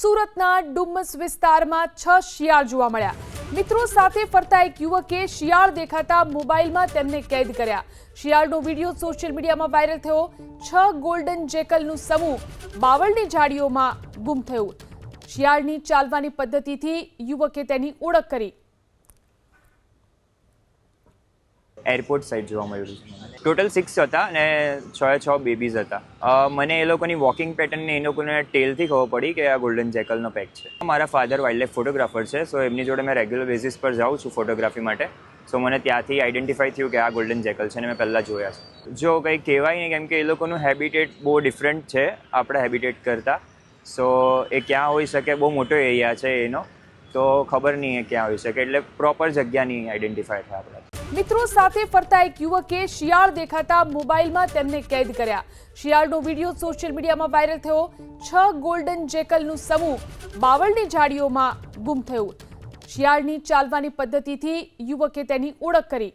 સુરતના ડુમ્મસ વિસ્તારમાં છ શિયાળ જોવા મળ્યા. મિત્રો સાથે ફરતા એક યુવકે શિયાળ દેખાતા મોબાઈલમાં તેમને કેદ કર્યા. શિયાળનો વીડિયો સોશિયલ મીડિયામાં વાયરલ થયો. છ ગોલ્ડન જેકલનું સમૂહ બાવળની ઝાડીઓમાં ગુમ થયું. શિયાળની ચાલવાની પદ્ધતિથી યુવકે તેની ઓળખ કરી. એરપોર્ટ સાઈડ જોવા મળ્યું છે ટોટલ સિક્સ હતા અને છ છ બેબીઝ હતા. મને એ લોકોની વોકિંગ પેટર્નને એ લોકોને ટેલથી ખબર પડી કે આ ગોલ્ડન જેકલનો પેક છે. મારા ફાધર વાઇલ્ડ ફોટોગ્રાફર છે સો એમની જોડે મેં રેગ્યુલર બેઝિસ પર જાઉં છું ફોટોગ્રાફી માટે. સો મને ત્યાંથી આઈડેન્ટિફાઈ થયું કે આ ગોલ્ડન જેકલ છે અને મેં પહેલાં જોયા છે. જો કંઈ કહેવાય નહીં, કેમ કે એ લોકોનું હેબિટેટ બહુ ડિફરન્ટ છે, આપણા હેબિટેટ કરતાં. સો એ ક્યાં હોઈ શકે, બહુ મોટો એરિયા છે એનો. તો ખબર નહીં એ ક્યાં હોઈ શકે, એટલે પ્રોપર જગ્યા નહીં આઈડેન્ટિફાય થાય આપણા મિત્રો સાથે ફરતા એક યુવકે શિયાળ દેખાતા મોબાઈલમાં તેમને કેદ કર્યા. શિયાળનો વીડિયો સોશિયલ મીડિયામાં વાયરલ થયો. છ ગોલ્ડન જેકલનું સમૂહ બાવળની ઝાડીઓમાં ગુમ થયું. શિયાળની ચાલવાની પદ્ધતિથી યુવકે તેની ઓળખ કરી.